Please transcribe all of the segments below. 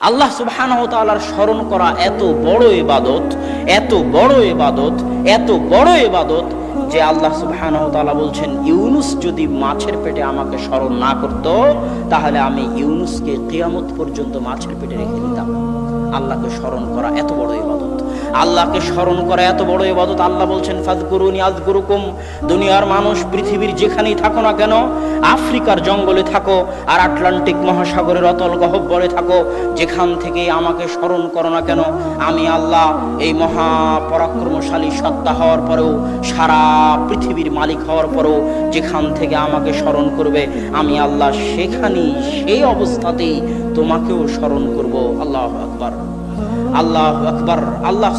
আল্লাহ সুবহানাহু ওয়া তাআলার স্মরণ করা এত বড় ইবাদত, এত বড় ইবাদত, এত বড় ইবাদত যে আল্লাহ সুবহানাহু ওয়া বলছেন, ইউনুস যদি মাছের পেটে আমাকে স্মরণ না করত, তাহলে আমি ইউনুসকে কিয়ামত পর্যন্ত মাছের পেটে রেখে দিতাম। আল্লাহকে স্মরণ করা এত বড় ইবাদত। আল্লাহকে স্মরণ করা এত বড় ইবাদত। আল্লাহ বলছেন ফাজকুরুনি আযকুরুকুম। দুনিয়ার মানুষ, পৃথিবীর যেখানেই থাকো না কেন, আফ্রিকার জঙ্গলে থাকো আর আটলান্টিক মহাসাগরের অতল গহব্বরে থাকো, যেখান থেকে আমাকে স্মরণ করো না কেন, আমি আল্লাহ এই মহা পরাক্রমশালী সত্তা হওয়ার পরেও, সারা পৃথিবীর মালিক হওয়ার পরেও, যেখান থেকে আমাকে স্মরণ করবে, আমি আল্লাহ সেখানেই, সেই অবস্থাতেই তোমাকেও স্মরণ করব। আল্লাহ আকবার। আল্লাহ আকবার, আল্লাহ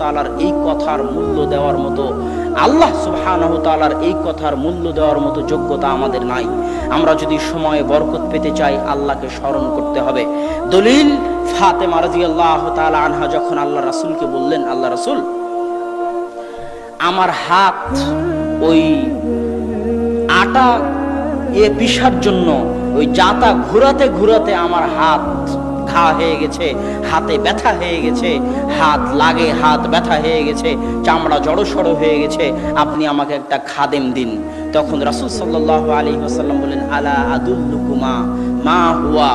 তাআলার এই কথার মূল্য দেওয়ার মতো, আল্লাহ তাআলার এই কথার মূল্য দেওয়ার মতো যোগ্যতা আমাদের নাই। আমরা যদি সময়ে বরকত পেতে চাই, আল্লাহকে স্মরণ করতে হবে। দলিল, ফাতেমা রাদিয়াল্লাহু তাআলা আনহা যখন আল্লাহ রাসূলকে বললেন, আল্লাহ রাসূল, আমার হাত ওই আটা এ পিসার জন্য, ওই জাতা ঘোরাতে ঘোরাতে আমার হাত ঘা হয়ে গেছে, হাতে ব্যথা হয়ে গেছে, হাত লাগে, হাত ব্যথা হয়ে গেছে, চামড়া জড়ো সড়ো হয়ে গেছে, আপনি আমাকে একটা খাদেম দিন। তখন রাসূল সাল্লাল্লাহু আলাইহি ওয়াসাল্লাম বলেন আলা আদুল্লুকুমা মা হুয়া?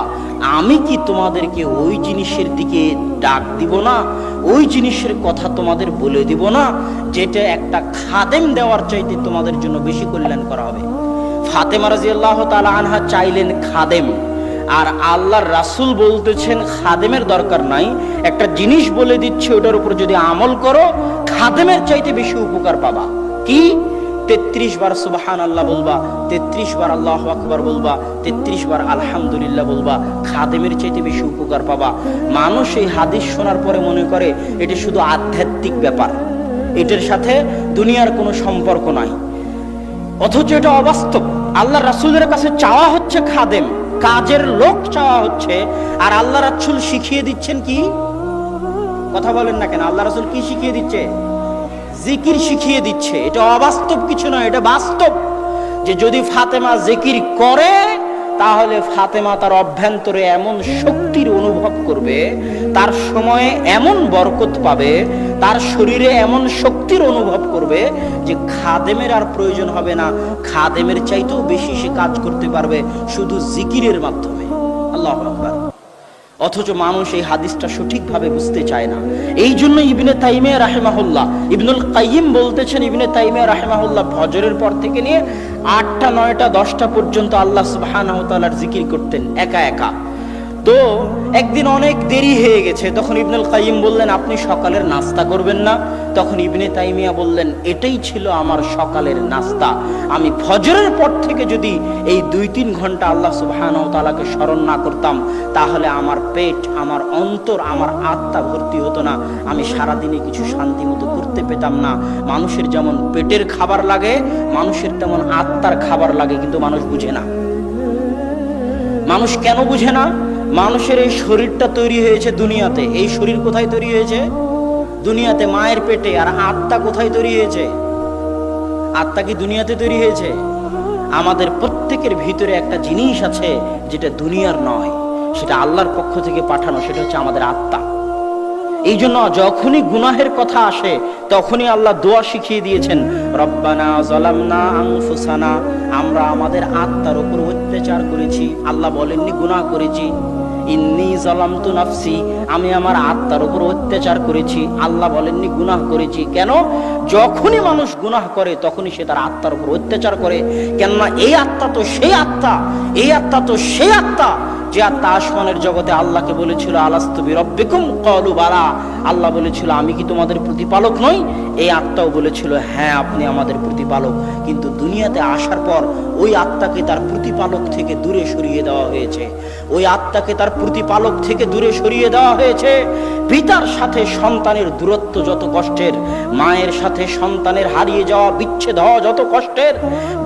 আমি কি তোমাদেরকে ওই জিনিসের দিকে ডাক দিব না? ওই জিনিসের কথা তোমাদের বলে দিব না? যেটা একটা খাদেম দেওয়ার চাইতে তোমাদের জন্য বেশি কল্যাণ করা হবে। ফাতেমা রাজিয়াল্লাহ তাআলা আনহা চাইলেন খাদেম। আর আল্লাহর রাসূল বলতেছেন, খাদেমের দরকার নাই। একটা জিনিস বলে দিচ্ছে, ওটার উপর যদি আমল করো, খাদেমের চাইতে বেশি উপকার পাবা। কি? তেত্রিশ বার সুবাহান আল্লাহ বলবা, তেত্রিশ বার আল্লাহ আকবর বলবা, তেত্রিশ বার আলহামদুলিল্লাহ বলবা, খাদেমের চাইতে বেশি উপকার পাবা। মানুষ এই হাদিস শোনার পরে মনে করে, এটি শুধু আধ্যাত্মিক ব্যাপার। এটার সাথে দুনিয়ার কোনো সম্পর্ক নাই। অথচ এটা অবাস্তব। আল্লাহ রাসূলের কাছে চাওয়া হচ্ছে খাদেম। কাজের লোক চাওয়া হচ্ছে। আর আল্লাহ রাসূল শিখিয়ে দিচ্ছেন কি? কথা বলেন না কেন, আল্লাহ রাসূল কি শিখিয়ে দিচ্ছে? জিকির শিখিয়ে দিচ্ছে। এটা অবাস্তব কিছু নয়, এটা বাস্তব। যে যদি ফাতেমা জিকির করে, তাহলে ফাতেমা তার অভ্যন্তরে এমন শক্তির অনুভব করবে, তার সময়ে এমন বরকত পাবে তার শরীরে এমন শক্তির অনুভব করবে যে খাদেমের আর প্রয়োজন হবে না। খাদেমের চাইতেও বেশি সে কাজ করতে পারবে শুধু জিকিরের মাধ্যমে। আল্লাহ আকবার। অথচ মানুষ এই হাদিসটা সঠিকভাবে বুঝতে চায় না। এই জন্য ইবনে তাইমে রাহেমাহুল্লাহ, ইবনুল কাইয়িম বলতেছেন, ইবনে তাইমে রাহেমাহুল্লাহ ফজরের পর থেকে নিয়ে আটটা, নয়টা, দশটা পর্যন্ত আল্লাহ ওয়া জিকির করতেন, একা একা। তো একদিন অনেক দেরি হয়ে গেছে, তখন ইবনুল কাইম বললেন, আপনি সকালের নাস্তা করবেন না। তখন ইবনে তাইমিয়া বললেন, এটাই ছিল আমার সকালের নাস্তা। আমি ফজরের পর থেকে যদি এই দুই তিন ঘণ্টা আল্লাহ সুবহানাহু ওয়া তাআলাকে স্মরণ না করতাম, তাহলে আমার পেট, আমার অন্তর, আমার আত্মা ভর্তি হতো না। আমি সারাদিনে কিছু শান্তি মতো করতে পেতাম না। মানুষের যেমন পেটের খাবার লাগে, মানুষের তেমন আত্মার খাবার লাগে, কিন্তু মানুষ বুঝে না। মানুষ কেন বুঝে না? মানুষের এই শরীরটা তৈরি হয়েছে দুনিয়াতে। এই শরীর কোথায় তৈরি হয়েছে? দুনিয়াতে মায়ের পেটে। আর আত্মা কোথায় তৈরি হয়েছে? আত্মা কি দুনিয়াতে তৈরি হয়েছে? আমাদের প্রত্যেকের ভিতরে একটা জিনিস আছে যেটা দুনিয়ার নয়, সেটা আল্লাহর পক্ষ থেকে পাঠানো, সেটা হচ্ছে আমাদের আত্মা। এই জন্য যখনই গুনাহের কথা আসে, তখনই আল্লাহ দোয়া শিখিয়ে দিয়েছেন, রব্বানা জলামনা আনফুসানা। আমরা আমাদের আত্মার উপর অত্যাচার করেছি, আল্লাহ বলেননি গুনাহ করেছি। আমি আমার আত্মার উপর অত্যাচার করেছি, আল্লাহ বলেননি গুনাহ করেছি। কেন? যখনই মানুষ গুনাহ করে, তখনই সে তার আত্মার উপর অত্যাচার করে। কেননা এই আত্মা তো সেই আত্মা, এই আত্মা তো সেই আত্মা যে আত্মা আসমানের জগতে আল্লাহকে বলেছিল আলাস্তবি রব্বিকুম কলু বালা। আল্লাহ বলেছিল, আমি কি তোমাদের প্রতিপালক নই? এই আত্মাও বলেছিল হ্যাঁ আপনি আমাদের প্রতিপালক। কিন্তু দুনিয়াতে আসার পর ওই আত্মাকে তার প্রতিপালক থেকে দূরে সরিয়ে দেওয়া হয়েছে। ওই আত্মাকে তার প্রতিপালক থেকে দূরে সরিয়ে দেওয়া হয়েছে। পিতার সাথে সন্তানের দূরত্ব যত কষ্টের, মায়ের সাথে সন্তানের হারিয়ে যাওয়া বিচ্ছেদ হওয়া যত কষ্টের,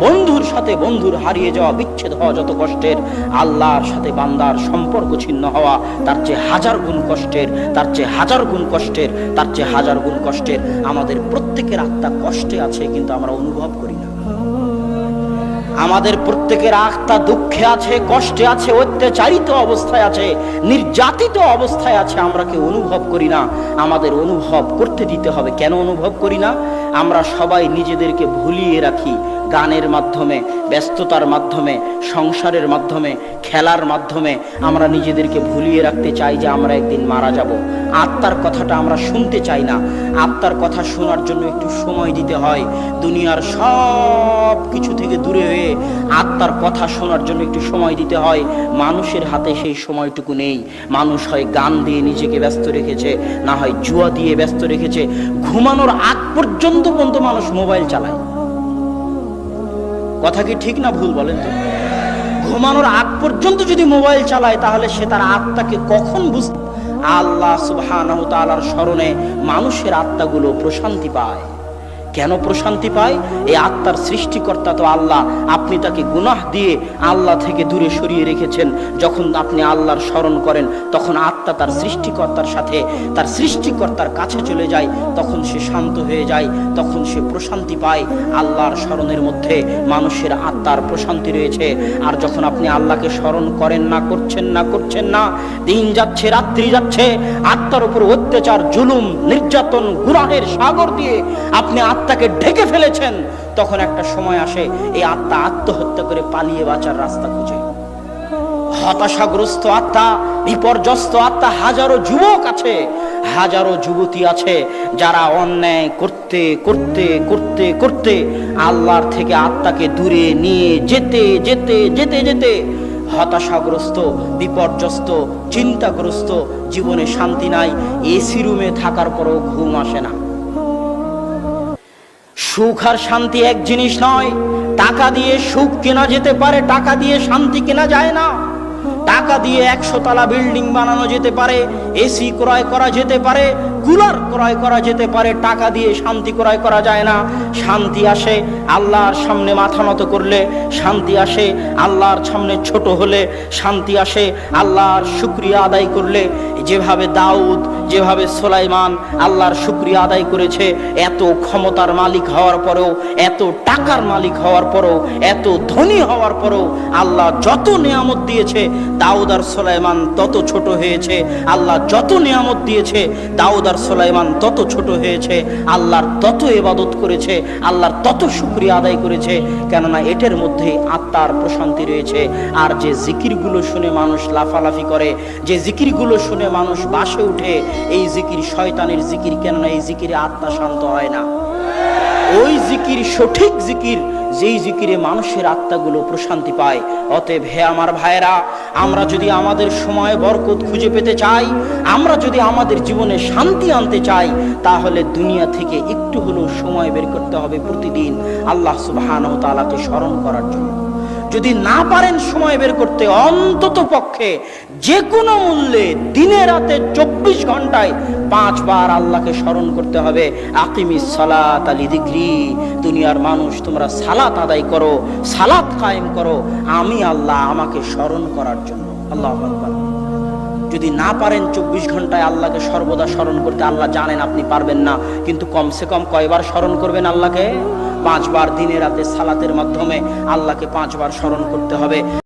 বন্ধুর সাথে বন্ধুর হারিয়ে যাওয়া বিচ্ছেদ হওয়া যত কষ্টের, আল্লাহর সাথে বান্দার সম্পর্ক ছিন্ন হওয়া তার চেয়ে হাজার গুণ কষ্টের, তার চেয়ে হাজার গুণ কষ্টের, তার চেয়ে হাজার গুণ কষ্টের। আমাদের প্রত্যেকের আত্মা কষ্টে আছে কিন্তু আমরা অনুভব করি না। আমাদের প্রত্যেকের আত্মা দুঃখে আছে, কষ্টে আছে, অত্যাচারিত অবস্থায় আছে, নির্যাতিত অবস্থায় আছে, আমরা কেউ অনুভব করি না। আমাদের অনুভব করতে দিতে হবে। কেন অনুভব করি না? আমরা সবাই নিজেদেরকে ভুলিয়ে রাখি গানের মাধ্যমে, ব্যস্ততার মাধ্যমে, সংসারের মাধ্যমে, খেলার মাধ্যমে। আমরা নিজেদেরকে ভুলিয়ে রাখতে চাই যে আমরা একদিন মারা যাব। আত্মার কথাটা আমরা শুনতে চাই না। আত্মার কথা শোনার জন্য একটু সময় দিতে হয়। দুনিয়ার সব কিছু থেকে দূরে হয়ে আত্মার কথা শোনার জন্য একটু সময় দিতে হয়। মানুষের হাতে সেই সময়টুকু নেই। মানুষ হয় গান দিয়ে নিজেকে ব্যস্ত রেখেছে, না হয় জুয়া দিয়ে ব্যস্ত রেখেছে। ঘুমানোর আগ পর্যন্ত পর্যন্ত মানুষ মোবাইল চালায়। কথা কি ঠিক না ভুল বলেন তো? ঘুমানোর আগ পর্যন্ত যদি মোবাইল চালায়, তাহলে সে তার আত্মাকে কখন বুঝ আল্লাহ সুবহানাহু তাআলার স্মরণে মানুষের আত্মাগুলো প্রশান্তি পায়। কেন প্রশান্তি পায়? এই আত্মার সৃষ্টিকর্তা তো আল্লাহ। আপনি তাকে গুনাহ দিয়ে আল্লাহ থেকে দূরে সরিয়ে রেখেছেন। যখন আপনি আল্লাহর স্মরণ করেন, তখন আত্মা তার সৃষ্টিকর্তার সাথে, তার সৃষ্টিকর্তার কাছে চলে যায়। তখন সে শান্ত হয়ে যায়, তখন সে প্রশান্তি পায়। আল্লাহর স্মরণের মধ্যে মানুষের আত্মার প্রশান্তি রয়েছে। আর যখন আপনি আল্লাহকে স্মরণ করেন না, করছেন না করছেন না, দিন যাচ্ছে, রাত্রি যাচ্ছে, আত্মার উপর অত্যাচার, জুলুম, নির্যাতন, গুনাহের সাগর দিয়ে আপনি আত্মাকে ঢেকে ফেলেছেন, তখন একটা সময় আসে এই আত্মা আত্মহত্যা করে পালিয়ে বাঁচার রাস্তা খুঁজে। হতাশাগ্রস্ত আত্মা, বিপর্যস্ত আত্মা, হাজারো যুবক আছে, হাজারো যুবতী আছে, যারা অন্যায় করতে করতে করতে করতে আল্লাহর থেকে আত্মাকে দূরে নিয়ে যেতে যেতে যেতে যেতে হতাশাগ্রস্ত, বিপর্যস্ত, চিন্তাগ্রস্ত, জীবনে শান্তি নাই, এসি রুমে থাকার পরেও ঘুম আসে না। সুখ আর শান্তি এক জিনিস নয়। টাকা দিয়ে সুখ কেনা যেতে পারে, টাকা দিয়ে শান্তি কেনা যায় না। টাকা দিয়ে একশো তলা বিল্ডিং বানানো যেতে পারে, এসি ক্রয় করা যেতে পারে, কুলার ক্রয় করা যেতে পারে, টাকা দিয়ে শান্তি ক্রয় করা যায় না। শান্তি আসে আল্লাহর সামনে মাথা নত করলে, শান্তি আসে আল্লাহর সামনে ছোট হলে, শান্তি আসে আল্লাহর শুক্রিয়া আদায় করলে। যেভাবে দাউদ যেভাবে সোলাইমান আল্লাহর শুক্রিয়া আদায় করেছে, এত ক্ষমতার মালিক হওয়ার পরেও, এত টাকার মালিক হওয়ার পরেও, এত ধনী হওয়ার পরেও আল্লাহ যত নিয়ামত দিয়েছে, দাউদ আর সোলাইমান তত ছোট হয়েছে। আল্লাহ যত নিয়ামত দিয়েছে, দাউদ আর সোলাইমান তত ছোট হয়েছে। আল্লাহর তত ইবাদত করেছে, আল্লাহর তত শুক্রিয়া আদায় করেছে, কেননা এটার মধ্যে আত্মার প্রশান্তি রয়েছে। আর যে জিকিরগুলো শুনে মানুষ লাফালাফি করে, যে জিকিরগুলো শুনে মানুষ বাসে উঠে এই জিকির শয়তানের জিকির, কেননা এই জিকিরে আত্মা শান্ত হয় না। ওই জিকির সঠিক জিকির, যেই জিকিরে মানুষের আত্মাগুলো প্রশান্তি পায়। অতএব হে আমার ভাইয়েরা, আমরা যদি আমাদের সময়, বরকত খুঁজে পেতে চাই, আমরা যদি আমাদের জীবনে শান্তি আনতে চাই, তাহলে দুনিয়া থেকে একটু হলেও সময় বের করতে হবে প্রতিদিন আল্লাহ সুবহানাহু তাআলাকে স্মরণ করার জন্য। যদি না পারেন সময় বের করতে, অন্তত পক্ষে যে কোনো মূল্যে দিনে রাতে চব্বিশ ঘন্টায় পাঁচবার আল্লাহকে স্মরণ করতে হবে। আকিমি সালাত আলি দিগ্রি দুনিয়ার মানুষ, তোমরা সালাত আদায় করো, সালাত কায়েম করো। আমি আল্লাহ আমাকে স্মরণ করার জন্য। আল্লাহ আকবার। যদি না পারেন চব্বিশ ঘন্টায় আল্লাহকে সর্বদা স্মরণ করতে, আল্লাহ জানেন আপনি পারবেন না। কিন্তু কমসে কম কয়বার স্মরণ করবেন আল্লাহকে? পাঁচবার দিনে রাতে সালাতের মাধ্যমে আল্লাহকে পাঁচবার স্মরণ করতে হবে।